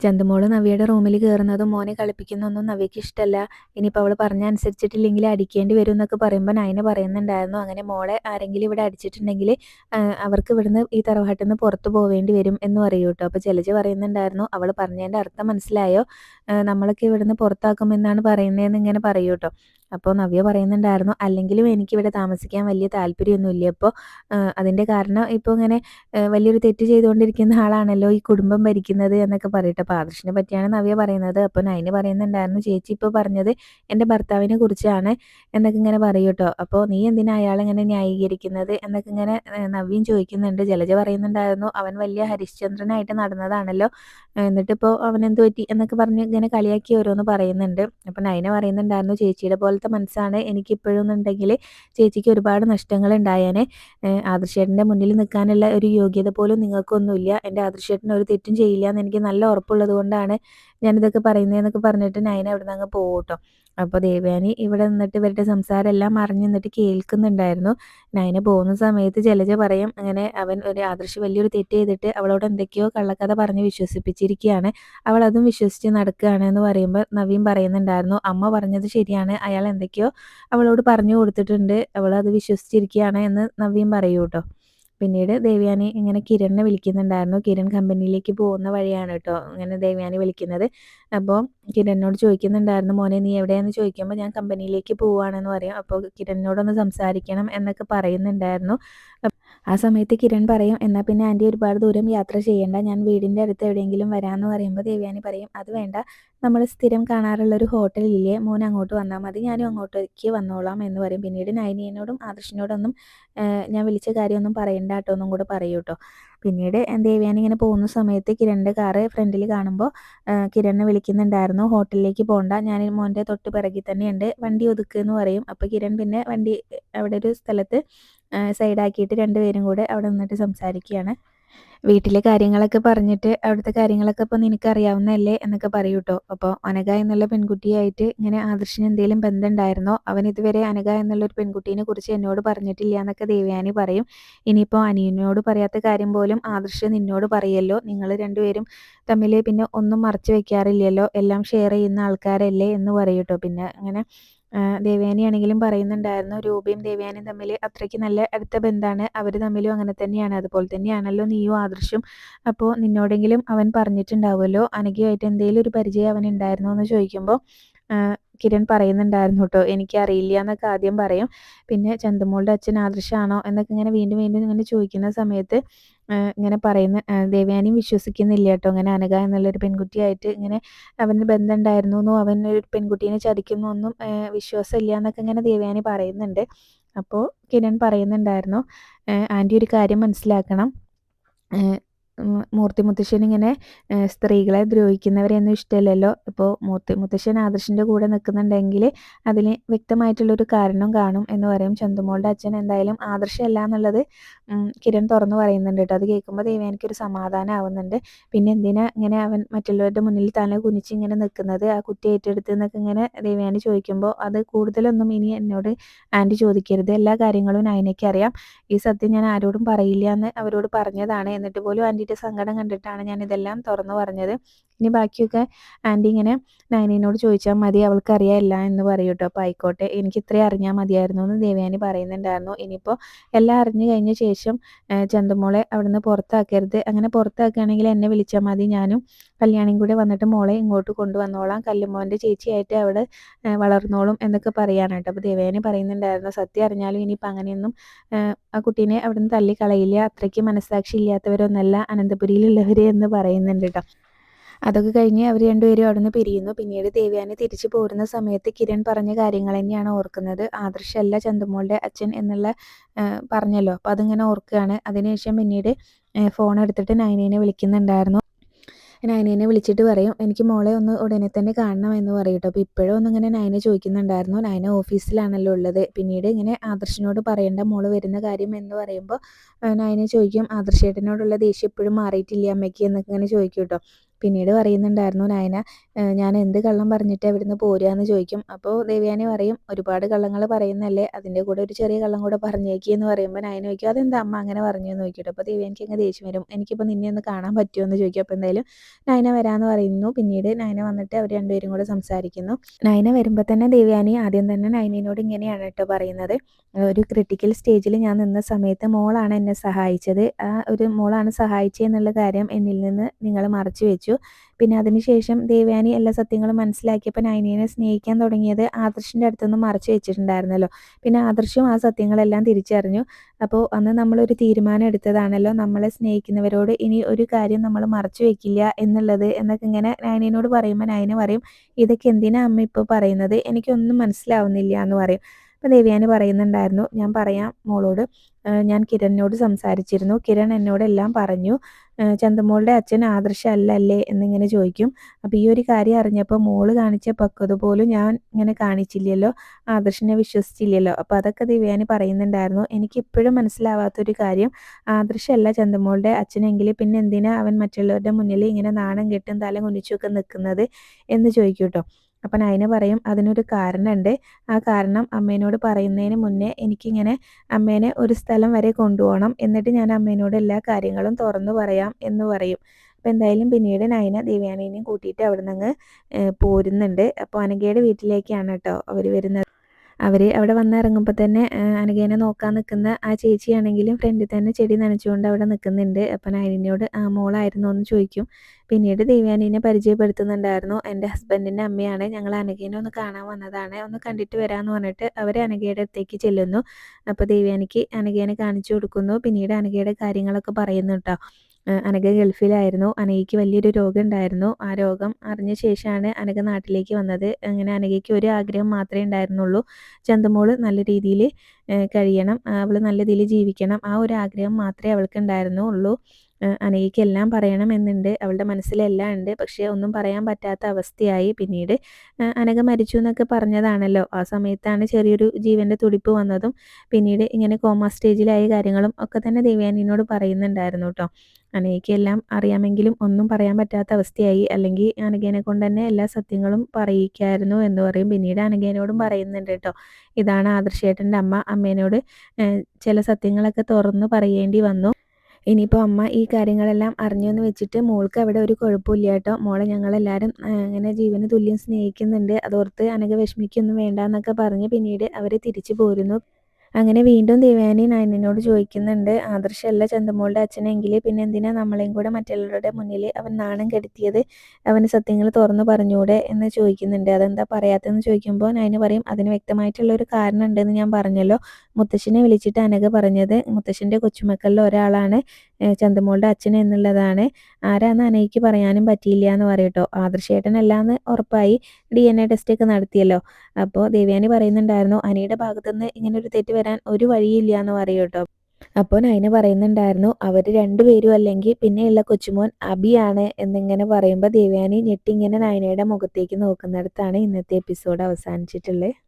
ചന്തുമോൾ നവ്യയുടെ റൂമിൽ കയറുന്നതും മോനെ കളിപ്പിക്കുന്നതൊന്നും നവ്യയ്ക്ക് ഇഷ്ടമല്ല ഇനിയിപ്പോൾ അവൾ പറഞ്ഞ അനുസരിച്ചിട്ടില്ലെങ്കിൽ അടിക്കേണ്ടി വരും എന്നൊക്കെ പറയുമ്പോൾ നയന പറയുന്നുണ്ടായിരുന്നു. അങ്ങനെ മോളെ ആരെങ്കിലും ഇവിടെ അടിച്ചിട്ടുണ്ടെങ്കിൽ അവർക്ക് ഇവിടുന്ന് ഈ തറവാട്ടിൽ നിന്ന് പുറത്തു പോവേണ്ടി വരും എന്ന് പറയൂ കേട്ടോ. അപ്പോൾ ജലജ പറയുന്നുണ്ടായിരുന്നു അവൾ പറഞ്ഞതിന്റെ അർത്ഥം മനസ്സിലായോ? നമ്മളൊക്കെ ഇവിടുന്ന് പുറത്താക്കുമെന്നാണ് പറയുന്നതെന്ന് ഇങ്ങനെ പറയൂ കേട്ടോ. അപ്പോൾ നവ്യ പറയുന്നുണ്ടായിരുന്നു അല്ലെങ്കിലും എനിക്കിവിടെ താമസിക്കാൻ വലിയ താല്പര്യമൊന്നുമില്ല. അപ്പോൾ അതിന്റെ കാരണം ഇപ്പോൾ ഇങ്ങനെ വലിയൊരു തെറ്റ് ചെയ്തുകൊണ്ടിരിക്കുന്ന ആളാണല്ലോ ഈ കുടുംബം ഭരിക്കുന്നത് എന്നൊക്കെ പറയട്ടെ. അപ്പോൾ ആദർശിനെ പറ്റിയാണ് നവ്യ പറയുന്നത്. അപ്പോൾ നൈന് പറയുന്നുണ്ടായിരുന്നു ചേച്ചി ഇപ്പോൾ പറഞ്ഞത് എന്റെ ഭർത്താവിനെ കുറിച്ചാണ് എന്നൊക്കെ ഇങ്ങനെ പറയൂട്ടോ അപ്പോൾ നീ എന്തിനാ അയാളെങ്ങനെ ന്യായീകരിക്കുന്നത് എന്നൊക്കെ ഇങ്ങനെ നവ്യം ചോദിക്കുന്നുണ്ട്. ജലജ പറയുന്നുണ്ടായിരുന്നു അവൻ വലിയ ഹരിശ്ചന്ദ്രനായിട്ട് നടന്നതാണല്ലോ. എന്നിട്ടിപ്പോൾ അവൻ എന്ത് പറ്റി? എന്നൊക്കെ പറഞ്ഞ് ഇങ്ങനെ കളിയാക്കി ഓരോന്ന് പറയുന്നുണ്ട്. അപ്പോൾ നൈന പറയുന്നുണ്ടായിരുന്നു ചേച്ചിയുടെ പോലെ പോലത്തെ മനസ്സാണ് എനിക്കിപ്പോഴെന്നുണ്ടെങ്കിൽ ചേച്ചിക്ക് ഒരുപാട് നഷ്ടങ്ങൾ ഉണ്ടായേനെ ആദർശേട്ടന്റെ മുന്നിൽ നിൽക്കാനുള്ള ഒരു യോഗ്യത പോലും നിങ്ങൾക്കൊന്നുമില്ല. എന്റെ ആദർശേട്ടൻ ഒരു തെറ്റും ചെയ്യില്ല എന്ന് എനിക്ക് നല്ല ഉറപ്പുള്ളത് കൊണ്ടാണ് ഞാനിതൊക്കെ പറയുന്നതെന്നൊക്കെ പറഞ്ഞിട്ട് നയന അവിടെ നിന്ന് അങ്ങ് പോകട്ടോ അപ്പോൾ ദേവയാനി ഇവിടെ നിന്നിട്ട് ഇവരുടെ സംസാരം എല്ലാം അറിഞ്ഞു നിന്നിട്ട് കേൾക്കുന്നുണ്ടായിരുന്നു. നയന പോകുന്ന സമയത്ത് ജലജ പറയും അങ്ങനെ അവൻ ഒരു ആദർശ് വലിയൊരു തെറ്റ് ചെയ്തിട്ട് അവളോട് എന്തൊക്കെയോ കള്ളക്കഥ പറഞ്ഞ് വിശ്വസിപ്പിച്ചിരിക്കുകയാണ്. അവൾ അതും വിശ്വസിച്ച് നടക്കുകയാണ് എന്ന് പറയുമ്പോൾ നവീൻ പറയുന്നുണ്ടായിരുന്നു അമ്മ പറഞ്ഞത് ശരിയാണ്. അയാൾ എന്തൊക്കെയോ അവളോട് പറഞ്ഞു കൊടുത്തിട്ടുണ്ട്. അവൾ അത് വിശ്വസിച്ചിരിക്കുകയാണ് എന്ന് നവീൻ പറയൂ കേട്ടോ പിന്നീട് ദേവ്യാനി ഇങ്ങനെ കിരണിനെ വിളിക്കുന്നുണ്ടായിരുന്നു. കിരൺ കമ്പനിയിലേക്ക് പോകുന്ന വഴിയാണ് കേട്ടോ ഇങ്ങനെ ദേവ്യാനി വിളിക്കുന്നത്. അപ്പോൾ കിരണിനോട് ചോദിക്കുന്നുണ്ടായിരുന്നു മോനെ നീ എവിടെയാണെന്ന് ചോദിക്കുമ്പോൾ ഞാൻ കമ്പനിയിലേക്ക് പോവുകയാണെന്ന് പറയും. അപ്പോൾ കിരണിനോടൊന്ന് സംസാരിക്കണം എന്നൊക്കെ പറയുന്നുണ്ടായിരുന്നു. ആ സമയത്ത് കിരൺ പറയും എന്നാൽ പിന്നെ ആന്റി ഒരുപാട് ദൂരം യാത്ര ചെയ്യേണ്ട. ഞാൻ വീടിന്റെ അടുത്ത് എവിടെയെങ്കിലും വരാമെന്ന് പറയുമ്പോൾ ദേവ്യാനി പറയും അത് വേണ്ട. നമ്മൾ സ്ഥിരം കാണാറുള്ള ഒരു ഹോട്ടലില്ലേ മോൻ അങ്ങോട്ട് വന്നാൽ മതി. ഞാനും അങ്ങോട്ടേക്ക് വന്നോളാം എന്ന് പറയും. പിന്നീട് നൈനിയനോടും ആദർശിനോടൊന്നും ഞാൻ വിളിച്ച കാര്യമൊന്നും പറയണ്ട കേട്ടോ ഒന്നും കൂടെ പറയൂ കേട്ടോ. പിന്നീട് ദേവ്യാനി ഇങ്ങനെ പോകുന്ന സമയത്ത് കിരണിന്റെ കാറ് ഫ്രണ്ടിൽ കാണുമ്പോൾ കിരണിനെ വിളിക്കുന്നുണ്ടായിരുന്നു ഹോട്ടലിലേക്ക് പോകണ്ട ഞാൻ മോന്റെ തൊട്ട് പിറകിൽ തന്നെയുണ്ട്. വണ്ടി ഒതുക്കുക എന്ന് പറയും. അപ്പോൾ കിരൺ പിന്നെ വണ്ടി അവിടെ ഒരു സ്ഥലത്ത് സൈഡാക്കിയിട്ട് രണ്ടുപേരും കൂടെ അവിടെ നിന്നിട്ട് സംസാരിക്കുകയാണ്. വീട്ടിലെ കാര്യങ്ങളൊക്കെ പറഞ്ഞിട്ട് അവിടുത്തെ കാര്യങ്ങളൊക്കെ ഇപ്പോൾ നിനക്കറിയാവുന്നതല്ലേ എന്നൊക്കെ പറയൂ കേട്ടോ അപ്പോൾ അനഘ എന്നുള്ള പെൺകുട്ടിയായിട്ട് ഇങ്ങനെ ആദർശിന് എന്തെങ്കിലും ബന്ധമുണ്ടായിരുന്നോ? അവൻ ഇതുവരെ അനഘ എന്നുള്ളൊരു പെൺകുട്ടീനെ കുറിച്ച് എന്നോട് പറഞ്ഞിട്ടില്ല എന്നൊക്കെ ദേവയാനി പറയും. ഇനിയിപ്പോൾ അനിയനോട് പറയാത്ത കാര്യം പോലും ആദർശ് നിന്നോട് പറയല്ലോ. നിങ്ങൾ രണ്ടുപേരും തമ്മിൽ പിന്നെ ഒന്നും മറച്ചു വെക്കാറില്ലല്ലോ. എല്ലാം ഷെയർ ചെയ്യുന്ന ആൾക്കാരല്ലേ എന്ന് പറയൂട്ടോ പിന്നെ അങ്ങനെ ദേവയാനിയാണെങ്കിലും പറയുന്നുണ്ടായിരുന്നു രൂപയും ദേവയാനിയും തമ്മിൽ അത്രയ്ക്ക് നല്ല അടുത്ത ബന്ധമാണ് അവർ തമ്മിലും അങ്ങനെ തന്നെയാണ്. അതുപോലെ തന്നെയാണല്ലോ നീയും ആദർശും. അപ്പോൾ നിന്നോടെങ്കിലും അവൻ പറഞ്ഞിട്ടുണ്ടാവുമല്ലോ? അനഘയുമായിട്ട് എന്തെങ്കിലും ഒരു പരിചയം അവൻ ഉണ്ടായിരുന്നോ എന്ന് ചോദിക്കുമ്പോൾ കിരൺ പറയുന്നുണ്ടായിരുന്നു കേട്ടോ എനിക്കറിയില്ല എന്നൊക്കെ ആദ്യം പറയും. പിന്നെ ചന്ദമോളുടെ അച്ഛൻ ആദർശാണോ? എന്നൊക്കെ ഇങ്ങനെ വീണ്ടും വീണ്ടും ഇങ്ങനെ ചോദിക്കുന്ന സമയത്ത് ഇങ്ങനെ പറയുന്ന ദേവയാനിയും വിശ്വസിക്കുന്നില്ല കേട്ടോ ഇങ്ങനെ അനഘ എന്നുള്ളൊരു പെൺകുട്ടിയായിട്ട് ഇങ്ങനെ അവന് ബന്ധം ഉണ്ടായിരുന്നു അവൻ ഒരു പെൺകുട്ടീനെ ചതിക്കുന്നു ഒന്നും വിശ്വാസമില്ല എന്നൊക്കെ ഇങ്ങനെ ദേവയാനി പറയുന്നുണ്ട്. അപ്പോൾ കിരൺ പറയുന്നുണ്ടായിരുന്നു ആന്റി ഒരു കാര്യം മനസ്സിലാക്കണം. മൂർത്തി മുത്തശ്ശൻ ഇങ്ങനെ സ്ത്രീകളെ ദ്രോഹിക്കുന്നവരെയൊന്നും ഇഷ്ടമല്ലല്ലോ. അപ്പോൾ മൂർത്തി മുത്തശ്ശൻ ആദർശിന്റെ കൂടെ നിൽക്കുന്നുണ്ടെങ്കിൽ അതിന് വ്യക്തമായിട്ടുള്ളൊരു കാരണം കാണും എന്ന് പറയും. ചന്തുമോളുടെ അച്ഛൻ എന്തായാലും ആദർശമല്ല എന്നുള്ളത് കിരൺ തുറന്നു പറയുന്നുണ്ട് കേട്ടോ. അത് കേൾക്കുമ്പോൾ ദേവയാനിക്കൊരു സമാധാനം ആവുന്നുണ്ട്. പിന്നെ എന്തിനാ ഇങ്ങനെ അവൻ മറ്റുള്ളവരുടെ മുന്നിൽ തല കുനിച്ച് ഇങ്ങനെ നിൽക്കുന്നത്? ആ കുട്ടി ഏറ്റെടുത്ത് എന്നൊക്കെ ഇങ്ങനെ ദേവയാനി ചോദിക്കുമ്പോൾ അത് കൂടുതലൊന്നും ഇനി എന്നോട് ആന്റി ചോദിക്കരുത്. എല്ലാ കാര്യങ്ങളും നയനയ്ക്ക് അറിയാം. ഈ സത്യം ഞാൻ ആരോടും പറയില്ല എന്ന് അവരോട് പറഞ്ഞതാണ്. എന്നിട്ട് പോലും ആന്റി സങ്കടം കണ്ടിട്ടാണ് ഞാൻ ഇതെല്ലാം തുറന്നു പറഞ്ഞത്. ഇനി ബാക്കിയൊക്കെ ആന്റി ഇങ്ങനെ നയനീനോട് ചോദിച്ചാൽ മതി അവൾക്ക് അറിയാമല്ല എന്ന് പറയും കേട്ടോ. അപ്പോൾ ആയിക്കോട്ടെ എനിക്ക് ഇത്രയും അറിഞ്ഞാൽ മതിയായിരുന്നു എന്ന് ദേവയാനി പറയുന്നുണ്ടായിരുന്നു. ഇനിയിപ്പോൾ എല്ലാം അറിഞ്ഞു കഴിഞ്ഞ ശേഷം ചന്തമോളെ അവിടുന്ന് പുറത്താക്കരുത്. അങ്ങനെ പുറത്താക്കുകയാണെങ്കിൽ എന്നെ വിളിച്ചാൽ മതി. ഞാനും കല്യാണിയും കൂടെ വന്നിട്ട് മോളെ ഇങ്ങോട്ട് കൊണ്ടുവന്നോളാം. കല്ലുമോന്റെ ചേച്ചിയായിട്ട് അവിടെ വളർന്നോളും എന്നൊക്കെ പറയാനായിട്ട് അപ്പോൾ ദേവയാനി പറയുന്നുണ്ടായിരുന്നു സത്യം അറിഞ്ഞാലും ഇനിയിപ്പോൾ അങ്ങനെയൊന്നും ആ കുട്ടീനെ അവിടുന്ന് തള്ളിക്കളയില്ല. അത്രയ്ക്ക് മനസ്സാക്ഷി ഇല്ലാത്തവരൊന്നല്ല അനന്തപുരിയിലുള്ളവർ എന്ന് പറയുന്നുണ്ട് കേട്ടോ. അതൊക്കെ കഴിഞ്ഞ് അവർ രണ്ടുപേരും അവിടുന്ന് പിരിയുന്നു. പിന്നീട് ദേവ്യാനി തിരിച്ചു പോരുന്ന സമയത്ത് കിരൺ പറഞ്ഞ കാര്യങ്ങൾ തന്നെയാണ് ഓർക്കുന്നത്. ആദർശല്ല ചന്തുമോളുടെ അച്ഛൻ എന്നുള്ള പറഞ്ഞല്ലോ. അപ്പോൾ അതിങ്ങനെ ഓർക്കുകയാണ്. അതിനുശേഷം പിന്നീട് ഫോൺ എടുത്തിട്ട് നൈനേനെ വിളിക്കുന്നുണ്ടായിരുന്നു. നയനേനെ വിളിച്ചിട്ട് പറയും എനിക്ക് മോളെ ഒന്ന് ഉടനെ തന്നെ കാണണം എന്ന് പറയും അപ്പോൾ ഇപ്പോഴും ഒന്നും ഇങ്ങനെ നയന ചോദിക്കുന്നുണ്ടായിരുന്നു. നൈന ഓഫീസിലാണല്ലോ ഉള്ളത്. പിന്നീട് ഇങ്ങനെ ആദർശിനോട് പറയേണ്ട മോൾ വരുന്ന കാര്യം എന്ന് പറയുമ്പോൾ നൈന ചോദിക്കും ആദർശേട്ടനോടുള്ള ദേഷ്യം എപ്പോഴും മാറിയിട്ടില്ല അമ്മയ്ക്ക്? എന്നൊക്കെ ഇങ്ങനെ ചോദിക്കും കേട്ടോ പിന്നീട് പറയുന്നുണ്ടായിരുന്നു നയന ഞാൻ എന്ത് കള്ളം പറഞ്ഞിട്ട് ഇവിടുന്ന് പോരുക എന്ന് ചോദിക്കും. അപ്പോൾ ദേവ്യാനി പറയും ഒരുപാട് കള്ളങ്ങൾ പറയുന്നല്ലേ അതിന്റെ കൂടെ ഒരു ചെറിയ കള്ളം കൂടെ പറഞ്ഞേക്കി എന്ന് പറയുമ്പോൾ നയന ചോദിക്കും അതെന്താ അമ്മ അങ്ങനെ പറഞ്ഞു? എന്ന് നോക്കിയിട്ട് അപ്പോൾ ദേവ്യാനിക്ക് അങ്ങ് ദേഷ്യം വരും എനിക്കിപ്പോൾ നിന്നെ ഒന്ന് കാണാൻ പറ്റുമോ? എന്ന് ചോദിക്കും. അപ്പോൾ എന്തായാലും നയന വരാമെന്ന് പറയുന്നു. പിന്നീട് നയന വന്നിട്ട് അവർ രണ്ടുപേരും കൂടെ സംസാരിക്കുന്നു. നയന വരുമ്പോൾ തന്നെ ദേവ്യാനി ആദ്യം തന്നെ നയനയോട് ഇങ്ങനെയാണ് കേട്ടോ പറയുന്നത്. ഒരു ക്രിട്ടിക്കൽ സ്റ്റേജിൽ ഞാൻ നിന്ന സമയത്ത് മോളാണ് എന്നെ സഹായിച്ചത്. ആ ഒരു മോളാണ് സഹായിച്ചത് എന്നുള്ള കാര്യം എന്നിൽ നിന്ന് നിങ്ങൾ മറച്ചു വെച്ചു. പിന്നെ അതിനുശേഷം ദേവയാനി എല്ലാ സത്യങ്ങളും മനസ്സിലാക്കിയപ്പോൾ നൈനീനെ സ്നേഹിക്കാൻ തുടങ്ങിയത് ആദർശിന്റെ അടുത്തൊന്നും മറച്ചു വെച്ചിട്ടുണ്ടായിരുന്നല്ലോ. പിന്നെ ആദർശും ആ സത്യങ്ങളെല്ലാം തിരിച്ചറിഞ്ഞു. അപ്പോൾ അന്ന് നമ്മളൊരു തീരുമാനം എടുത്തതാണല്ലോ. നമ്മളെ സ്നേഹിക്കുന്നവരോട് ഇനി ഒരു കാര്യം നമ്മൾ മറച്ചു വെക്കില്ല എന്നുള്ളത് എന്നൊക്കെ ഇങ്ങനെ നൈനീനോട് പറയുമ്പോൾ നൈന പറയും ഇതൊക്കെ എന്തിനാ അമ്മ ഇപ്പോൾ പറയുന്നത്? എനിക്കൊന്നും മനസ്സിലാവുന്നില്ല എന്ന് പറയും. അപ്പം ദേവയാനി പറയുന്നുണ്ടായിരുന്നു ഞാൻ പറയാം മോളോട്. ഞാൻ കിരണിനോട് സംസാരിച്ചിരുന്നു. കിരൺ എന്നോടെല്ലാം പറഞ്ഞു. ചന്തമോളുടെ അച്ഛൻ ആദർശ അല്ലല്ലേ എന്നിങ്ങനെ ചോദിക്കും. അപ്പോൾ ഈ ഒരു കാര്യം അറിഞ്ഞപ്പോൾ മോൾ കാണിച്ച പക്വത പോലും ഞാൻ ഇങ്ങനെ കാണിച്ചില്ലല്ലോ ആദർശിനെ വിശ്വസിച്ചില്ലല്ലോ. അപ്പോൾ അതൊക്കെ ദിവ്യാനി പറയുന്നുണ്ടായിരുന്നു. എനിക്ക് ഇപ്പോഴും മനസ്സിലാവാത്തൊരു കാര്യം ആദർശമല്ല ചന്തമോളുടെ അച്ഛനെങ്കിൽ പിന്നെ എന്തിനാ അവൻ മറ്റുള്ളവരുടെ മുന്നിൽ ഇങ്ങനെ നാണം കെട്ടും തല കുനിച്ചൊക്കെ നിൽക്കുന്നത്? എന്ന് ചോദിക്കൂട്ടോ. കേട്ടോ അപ്പം നയന പറയും അതിനൊരു കാരണമുണ്ട് ആ കാരണം അമ്മേനോട് പറയുന്നതിന് മുന്നേ എനിക്കിങ്ങനെ അമ്മേനെ ഒരു സ്ഥലം വരെ കൊണ്ടുപോകണം എന്നിട്ട് ഞാൻ അമ്മേനോട് എല്ലാ കാര്യങ്ങളും തുറന്നു പറയാം എന്ന് പറയും. അപ്പോൾ എന്തായാലും പിന്നീട് നയന ദേവയാനീനെയും കൂട്ടിയിട്ട് അവിടെ നിന്ന് പോരുന്നുണ്ട്. അപ്പോൾ അനഘയുടെ വീട്ടിലേക്കാണ് കേട്ടോ അവർ വരുന്നത്. അവർ അവിടെ വന്നിറങ്ങുമ്പോൾ തന്നെ അനഘേനെ നോക്കാൻ നിൽക്കുന്ന ആ ചേച്ചിയാണെങ്കിലും ഫ്രണ്ടിൽ തന്നെ ചെടി നനച്ചുകൊണ്ട് അവിടെ നിൽക്കുന്നുണ്ട് അപ്പം നയനിനോട് ആ മോളായിരുന്നു? എന്ന് ചോദിക്കും. പിന്നീട് ദേവ്യാനിനെ പരിചയപ്പെടുത്തുന്നുണ്ടായിരുന്നു. എന്റെ ഹസ്ബൻഡിന്റെ അമ്മയാണ്. ഞങ്ങൾ അനഘേനെ ഒന്ന് കാണാൻ വന്നതാണ്. ഒന്ന് കണ്ടിട്ട് വരാമെന്ന് പറഞ്ഞിട്ട് അവർ അനഘയുടെ അടുത്തേക്ക് ചെല്ലുന്നു. അപ്പോൾ ദേവ്യാനിക്ക് അനഘേനെ കാണിച്ചു കൊടുക്കുന്നു. പിന്നീട് അനഘയുടെ കാര്യങ്ങളൊക്കെ പറയുന്നു കേട്ടോ അനഘ ഗൾഫിലായിരുന്നു. അനഘയ്ക്ക് വലിയൊരു രോഗം ഉണ്ടായിരുന്നു ആ രോഗം അറിഞ്ഞ ശേഷമാണ് അനഘ നാട്ടിലേക്ക് വന്നത്. അങ്ങനെ അനഘയ്ക്ക് ഒരു ആഗ്രഹം മാത്രമേ ഉണ്ടായിരുന്നുള്ളൂ. ചന്തമോൾ നല്ല രീതിയിൽ കഴിയണം. അവൾ നല്ല രീതിയിൽ ജീവിക്കണം. ആ ഒരു ആഗ്രഹം മാത്രമേ അവൾക്ക് ഉണ്ടായിരുന്നുള്ളൂ അനഘയ്ക്ക് എല്ലാം പറയണമെന്നുണ്ട്. അവളുടെ മനസ്സിലെല്ലാം ഉണ്ട്. പക്ഷേ ഒന്നും പറയാൻ പറ്റാത്ത അവസ്ഥയായി പിന്നീട് അനഘ മരിച്ചു എന്നൊക്കെ പറഞ്ഞതാണല്ലോ. ആ സമയത്താണ് ചെറിയൊരു ജീവന്റെ തുടിപ്പ് വന്നതും പിന്നീട് ഇങ്ങനെ കോമ സ്റ്റേജിലായ കാര്യങ്ങളും ഒക്കെ തന്നെ ദേവയാനിനോട് പറയുന്നുണ്ടായിരുന്നു കേട്ടോ അനഘയ്ക്ക് എല്ലാം അറിയാമെങ്കിലും ഒന്നും പറയാൻ പറ്റാത്ത അവസ്ഥയായി. അല്ലെങ്കിൽ അനഘേനെ കൊണ്ട് തന്നെ എല്ലാ സത്യങ്ങളും പറയിക്കായിരുന്നു എന്ന് പറയും. പിന്നീട് അനഘേനോടും പറയുന്നുണ്ട് കേട്ടോ ഇതാണ് ആദർശേട്ടന്റെ അമ്മ. അമ്മേനോട് ചില സത്യങ്ങളൊക്കെ തുറന്ന് പറയേണ്ടി വന്നു. ഇനിയിപ്പോൾ അമ്മ ഈ കാര്യങ്ങളെല്ലാം അറിഞ്ഞു വെച്ചിട്ട് മോൾക്ക് അവിടെ ഒരു കുഴപ്പമില്ല കേട്ടോ. മോളെ ഞങ്ങളെല്ലാവരും അങ്ങനെ ജീവന് തുല്യം സ്നേഹിക്കുന്നുണ്ട്. അതോർത്ത് അനഘ വിഷമിക്കൊന്നും വേണ്ട എന്നൊക്കെ പറഞ്ഞ് പിന്നീട് അവർ തിരിച്ചു പോരുന്നു. അങ്ങനെ വീണ്ടും ദേവയാനി നയനോട് ചോദിക്കുന്നുണ്ട് ആദർശമല്ല ചന്തമോളുടെ അച്ഛനെങ്കിൽ പിന്നെ എന്തിനാ നമ്മളെയും കൂടെ മറ്റുള്ളവരുടെ മുന്നിൽ അവൻ നാണം കെടുത്തിയത്? അവന് സത്യങ്ങൾ തുറന്നു പറഞ്ഞൂടെ? എന്ന് ചോദിക്കുന്നുണ്ട്. അതെന്താ പറയാത്തതെന്ന് ചോദിക്കുമ്പോൾ നയന് പറയും അതിന് വ്യക്തമായിട്ടുള്ള ഒരു കാരണം ഉണ്ടെന്ന് ഞാൻ പറഞ്ഞല്ലോ. മുത്തശ്ശനെ വിളിച്ചിട്ട് അനഘ പറഞ്ഞത് മുത്തശ്ശന്റെ കൊച്ചുമക്കളിൽ ഒരാളാണ് ചന്തമോളുടെ അച്ഛൻ എന്നുള്ളതാണ്. ആരാന്ന് അനയ്ക്ക് പറയാനും പറ്റിയില്ല എന്ന് പറയട്ടോ ആദർശേട്ടനല്ലാന്ന് ഉറപ്പായി. ഡി എൻ എ ടെസ്റ്റ് ഒക്കെ നടത്തിയല്ലോ. അപ്പോൾ ദേവ്യാനി പറയുന്നുണ്ടായിരുന്നു അനിയുടെ ഭാഗത്തുനിന്ന് ഇങ്ങനെ ഒരു തെറ്റ് വരാൻ ഒരു വഴിയില്ല എന്ന് പറയൂട്ടോ അപ്പോൾ നയന പറയുന്നുണ്ടായിരുന്നു അവർ രണ്ടുപേരും അല്ലെങ്കിൽ പിന്നെയുള്ള കൊച്ചുമോൻ അബിയാണ് എന്നിങ്ങനെ പറയുമ്പോൾ ദേവയാനി ഞെട്ടിങ്ങനെ നയനയുടെ മുഖത്തേക്ക് നോക്കുന്നിടത്താണ് ഇന്നത്തെ എപ്പിസോഡ് അവസാനിച്ചിട്ടുള്ളത്